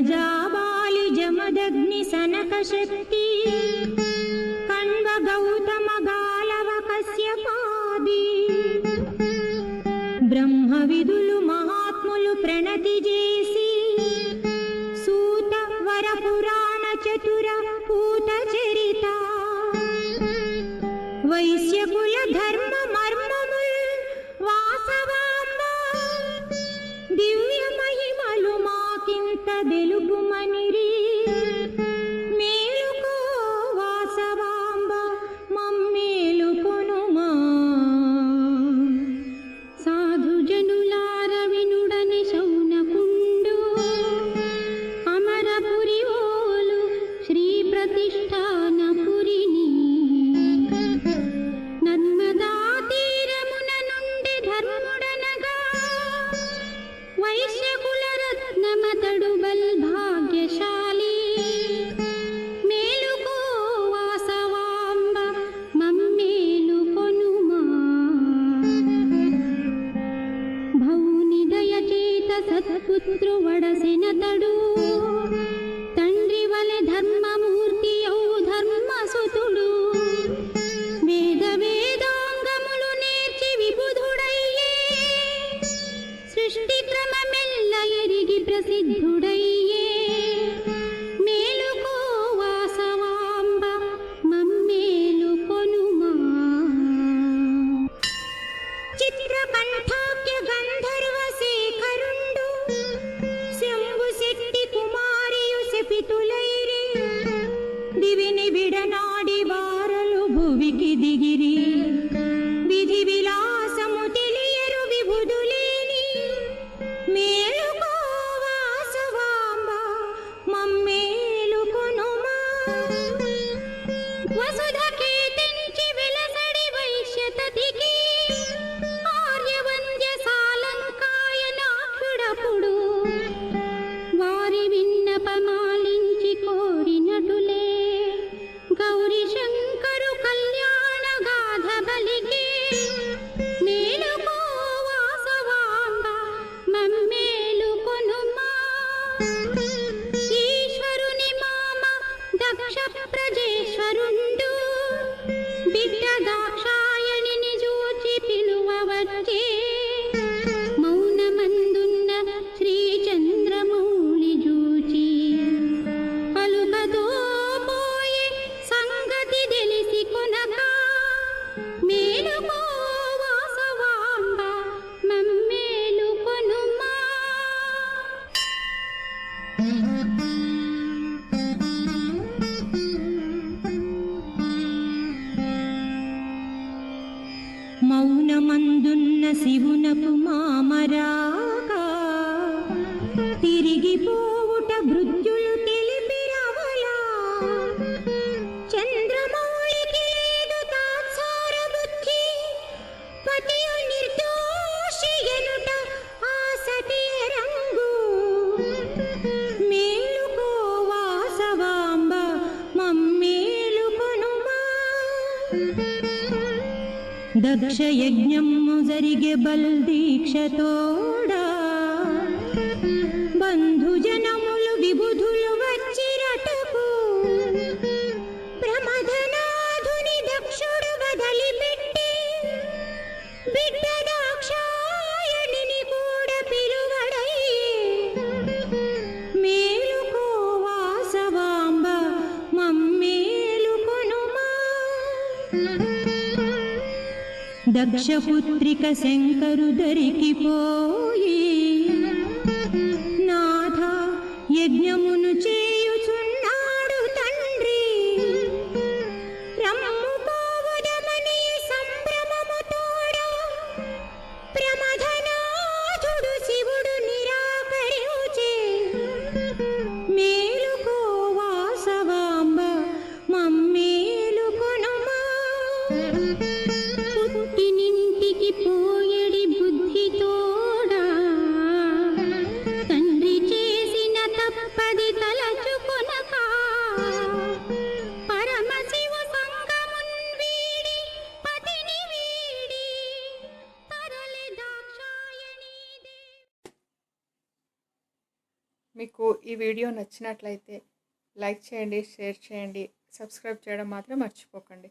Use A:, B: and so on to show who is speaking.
A: జాబాలి జమదగ్ని సనక శక్తి కణ్వ గౌతమ గాలవ కశ్యపాది. బ్రహ్మ విధులు మహాత్ములు సృష్టి క్రమమెల్ల ఎరిగి ప్రసిద్ధుడయ్యే మేలుకో వాసవాంబ మమ్మేలు కొనుమా చిత్రకంఠాఖ్య గంధర్వ శేఖరుండు శంభు శక్తి కుమారియు శపితులైరి దివిని విడనాడి వారలు భువికి దిగిరి. శివునకు మామరాగా తిరిగిపోవుట భృత్యులు తెలిపిరవలా చంద్రమౌళికి లేదు తాత్సార బుద్ధి. పతియు నిర్దోషి ఎనుట ఆ సతీయ రంగు మేలుకో వాసవాంబ మమ్మేలుకొనుమా దక్ష యజ్ఞము జరిగే బల్ దీక్షతోడా బంధుజనములు విబుధులు వచ్చిరటకు ప్రమథనాథుని దక్షుడు వదలిపెట్టి బిడ్డ దాక్షాయణిని కూడా పిలువడయ్యే మేలుకో వాసవాంబ మమ్మేలు దక్షపుత్రిక శంకరు దరికిపోయి నాథ యజ్ఞము
B: మీకు ఈ వీడియో నచ్చినట్లయితే లైక్ చేయండి షేర్ చేయండి సబ్స్క్రైబ్ చేయడం మాత్రం మర్చిపోకండి.